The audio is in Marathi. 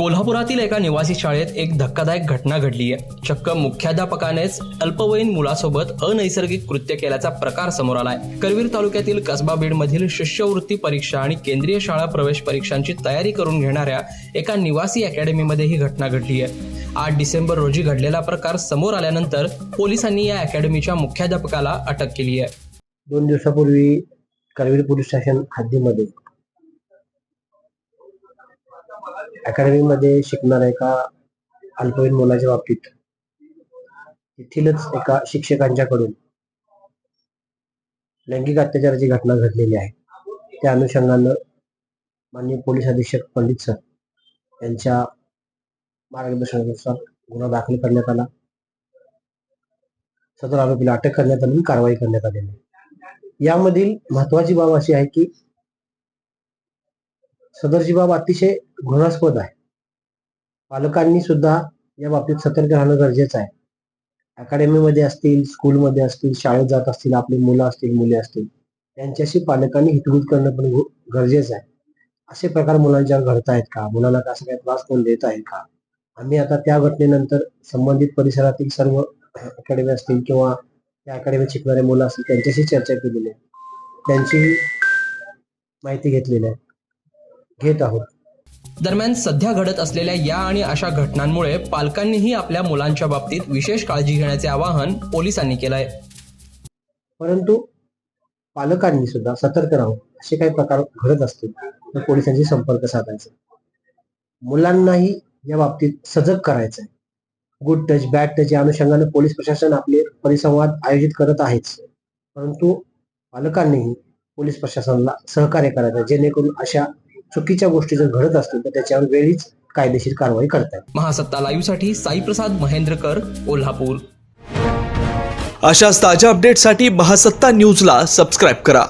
कोल्हापुरातील एका निवासी शाळेत एक धक्कादायक घटना घडली आहे. चक्क मुख्याध्यापकानेच अल्पवयीन मुलासोबत अनैसर्गिक कृत्य केल्याचा प्रकार समोर आलाय. करवीर तालुक्यातील कसबा बीडमधील शिष्यवृत्ती परीक्षा आणि केंद्रीय शाळा प्रवेश परीक्षांची तयारी करून घेणाऱ्या एका निवासी अकॅडमीमध्ये ही घटना घडली आहे. आठ डिसेंबर रोजी घडलेला प्रकार समोर आल्यानंतर पोलिसांनी या अकॅडमीच्या मुख्याध्यापकाला अटक केली आहे. दोन दिवसापूर्वी करवीर पोलीस स्टेशन हद्दीमध्ये अकॅडमीमध्ये शिकणाऱ्या एका अल्पवयीन मुलाच्या बाबतीत तेथीलच एका शिक्षकांच्याकडून लैंगिक अत्याचाराची घटना घडलेली आहे त्या अनुषंगानं माननीय पोलीस अधीक्षक पंडित सर यांच्या मार्गदर्शनानुसार गुन्हा दाखल करण्यात आला. सदर आरोपीला अटक करण्यात आली कारवाई करण्यात आलेली यामधील महत्वाची बाब अशी आहे की सदरची बाब अतिशय घृणास्पद आहे. पालकांनी सुद्धा या बाबतीत सतर्क राहणं गरजेचं आहे. अकॅडमीमध्ये असतील स्कूलमध्ये असतील शाळेत जात असतील आपली मुलं असतील मुले असतील त्यांच्याशी पालकांनी हितगुज करणं पण गरजेचं आहे. असे प्रकार मुलांच्यावर घडत आहेत का? मुलांना कसं काय त्रास कोण देत आहे का? आम्ही आता त्या घटनेनंतर संबंधित परिसरातील सर्व अकॅडमी असतील किंवा त्या अकॅडमीत शिकणारे मुलं असतील त्यांच्याशी चर्चा केलेली आहे. त्यांची माहिती घेतलेली आहे. घेत आहोत. दरम्यान सध्या घडत असलेल्या या आणि अशा घटनांमुळे पालकांनीही आपल्या मुलांच्या बाबतीत विशेष काळजी घेण्याचे आवाहन पोलिसांनी केलं आहे परंतु पालकांनी सुद्धा सतर्क राहून असे काही प्रकार घडत असतील तर पोलिसांशी संपर्क साधायचा. मुलांनाही या बाबतीत सजग करायचं आहे गुड टच बॅड टच या अनुषंगाने पोलीस प्रशासन आपले परिसंवाद आयोजित करत आहेच. परंतु पालकांनीही पोलीस प्रशासनाला सहकार्य करायचं जेणेकरून अशा चुकीच्या गोष्टी जर घडत असतील तर त्याच्यावर वेळीच कायदेशीर कारवाई करता येईल महासत्ता लाईव्हसाठी साईप्रसाद महेंद्रकर कोल्हापूर. अशाच ताज्या अपडेटसाठी महासत्ता न्यूजला सबस्क्राईब करा.